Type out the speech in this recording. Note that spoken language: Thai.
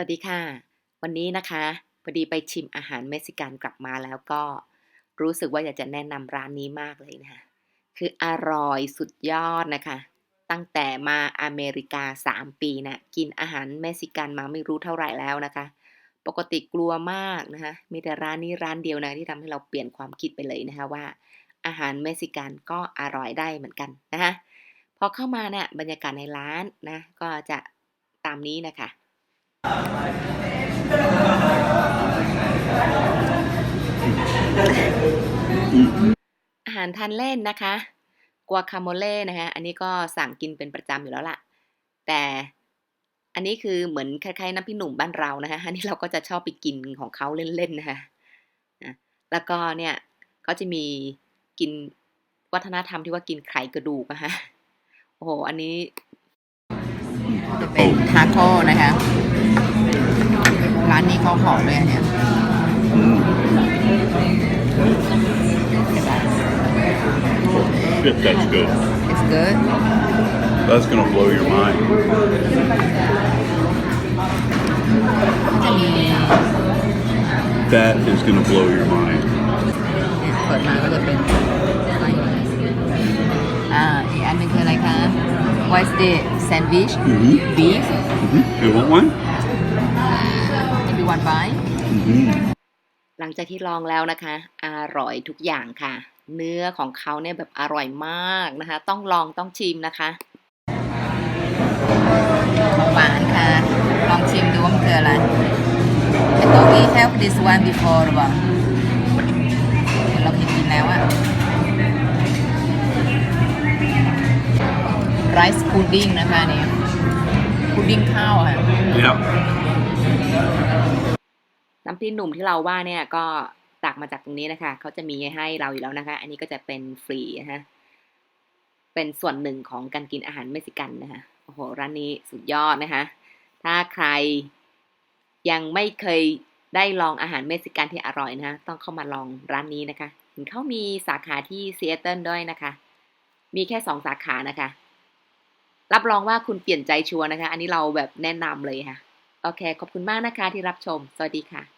วัสดีค่ะ วันนี้นะคะพอดีไปชิมอาหารเม็กซิกันกลับมาแล้วก็รู้สึกว่าอยากจะแนะนำร้านนี้มากเลยนะคะคืออร่อยสุดยอดนะคะ ตั้งแต่มาอเมริกา 3 ปีนะกินอาหารเม็กซิกันมาไม่รู้เท่าไหร่แล้วนะคะ ปกติกลัวมากนะคะมีแต่ร้านนี้ร้านเดียวนะที่ทำให้เราเปลี่ยนความคิดไปเลยนะคะว่า อาหารเม็กซิกันก็อร่อยได้เหมือนกันนะคะพอเข้ามาเนี่ยบรรยากาศในร้านนะก็จะตามนี้นะคะ อาหารทานเล่นนะคะ กัวคาโมเล่นะคะ อันนี้ก็สั่งกินเป็นประจำอยู่แล้วล่ะ แต่อันนี้คือเหมือนคล้ายๆน้ำพริกหนุ่มบ้านเรานะคะอันนี้เราก็จะชอบไปกินของเขาเล่นๆนะคะนะแล้วก็เนี่ยเขาจะมีกินวัฒนธรรมที่ว่ากินไข่กระดูกนะคะโอ้โห อันนี้จะเป็นทาโก้นะคะ ร้านนี้เขาหอมเลยอันเนี่ย Yep, that's good. it's good That's gonna blow your mind. จะมี That is gonna blow your mind. เปิดมาก็จะเป็นอะไรอ่าอีกอันหนึงคืออะไรคะ What's the sandwich Mhm. beef Mm-hmm. You want one? Maybe one bite Mm-hmm. หลังจากที่ลองแล้วนะคะ อร่อยทุกอย่างค่ะ เนื้อของเขาเนี่ยแบบอร่อยมากนะคะ ต้องลองต้องชิมนะคะของหวานค่ะ ลองชิมดูว่ามันคืออะไร I thought we have this one before หรือเปล่าเราเคยกินแล้วอะไรซ์พุดดิ้งนะคะเนี่ย พุดดิ้งข้าวค่ะ Yep. น้ำพริกหนุ่มที่เราว่าเนี่ยก็ตักมาจากตรงนี้นะคะ เขาจะมีให้เราอยู่แล้วนะคะ อันนี้ก็จะเป็นฟรีนะคะเป็นส่วนหนึ่งของการกินอาหารเม็กซิกันนะคะโอ้โห ร้านนี้สุดยอดนะคะ ถ้าใครยังไม่เคยได้ลองอาหารเม็กซิกันที่อร่อยนะคะต้องเข้ามาลองร้านนี้นะคะเห็นเขามีสาขาที่ซีแอตเทิลด้วยนะคะ มีแค่สองสาขานะคะ รับรองว่าคุณเปลี่ยนใจชัวร์นะคะ อันนี้เราแบบแนะนำเลยค่ะ โอเค ขอบคุณมากนะคะที่รับชม สวัสดีค่ะ